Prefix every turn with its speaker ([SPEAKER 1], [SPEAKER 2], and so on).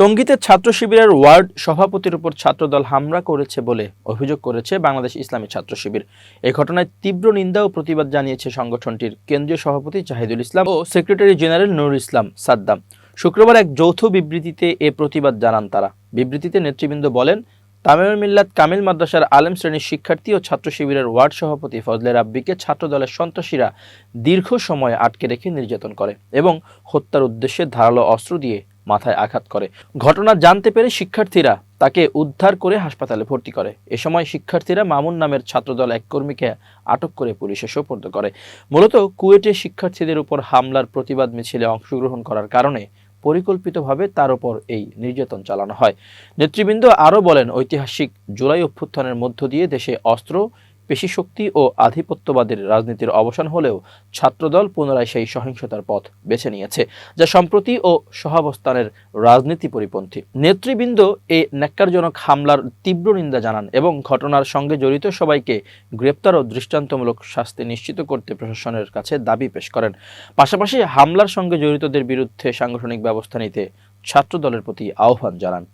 [SPEAKER 1] টঙ্গীতে ছাত্র শিবিরের ওয়ার্ড সভাপতির উপর ছাত্রদল হামলা করেছে বলে অভিযোগ করেছে বাংলাদেশ ইসলামী ছাত্র শিবির। এই ঘটনায় তীব্র নিন্দা ও প্রতিবাদ জানিয়েছে সংগঠনটির কেন্দ্রীয় সভাপতি জাহিদুল ইসলাম ও সেক্রেটারি জেনারেল নুরুল ইসলাম সাদ্দাম। শুক্রবার এক যৌথ বিবৃতিতে এ প্রতিবাদ জানান তারা। বিবৃতিতে নেতৃবৃন্দ বলেন তামিম মিল্লাত কামিল মাদ্রাসার আলেম শ্রেণির শিক্ষার্থী ও ছাত্র শিবিরের ওয়ার্ড সভাপতি ফজলে রাব্বিকে ছাত্রদলের সন্ত্রাসীরা দীর্ঘ সময় আটকে রেখে নির্যাতন করে এবং হত্যার উদ্দেশ্যে ধারালো অস্ত্র দিয়ে মাথায় আঘাত করে। ঘটনা জানতে পেরে শিক্ষার্থীরা তাকে উদ্ধার করে হাসপাতালে ভর্তি করে। এ সময় শিক্ষার্থীরা মামুন নামের ছাত্রদল এক কর্মীকে আটক করে পুলিশে সোপর্দ করে। মূলত কুয়েটে শিক্ষার্থীদের উপর হামলার প্রতিবাদ মিছিলে অংশগ্রহণ করার কারণে পরিকল্পিতভাবে তার উপর এই নির্যাতন চালানো হয়। নেতৃবৃন্দ আরও বলেন, ঐতিহাসিক জুলাই অভ্যুত্থানের মধ্য দিয়ে দেশে অস্ত্র পেশিশক্তি ও আধিপত্যবাদের রাজনীতির অবসান হলেও ছাত্রদল পুনরায় সেই সহিংসতার পথ বেছে নিয়েছে, যা সম্প্রতি ও সহাবস্থানের রাজনীতি পরিপন্থী। নেতৃবৃন্দ এ ন্যাক্কারজনক হামলার তীব্র নিন্দা জানান এবং ঘটনার সঙ্গে জড়িত সবাইকে গ্রেপ্তার ও দৃষ্টান্তমূলক শাস্তি নিশ্চিত করতে প্রশাসনের কাছে দাবি পেশ করেন। পাশাপাশি হামলার সঙ্গে জড়িতদের বিরুদ্ধে সাংগঠনিক ব্যবস্থা নিতে ছাত্রদলের প্রতি আহ্বান জানান।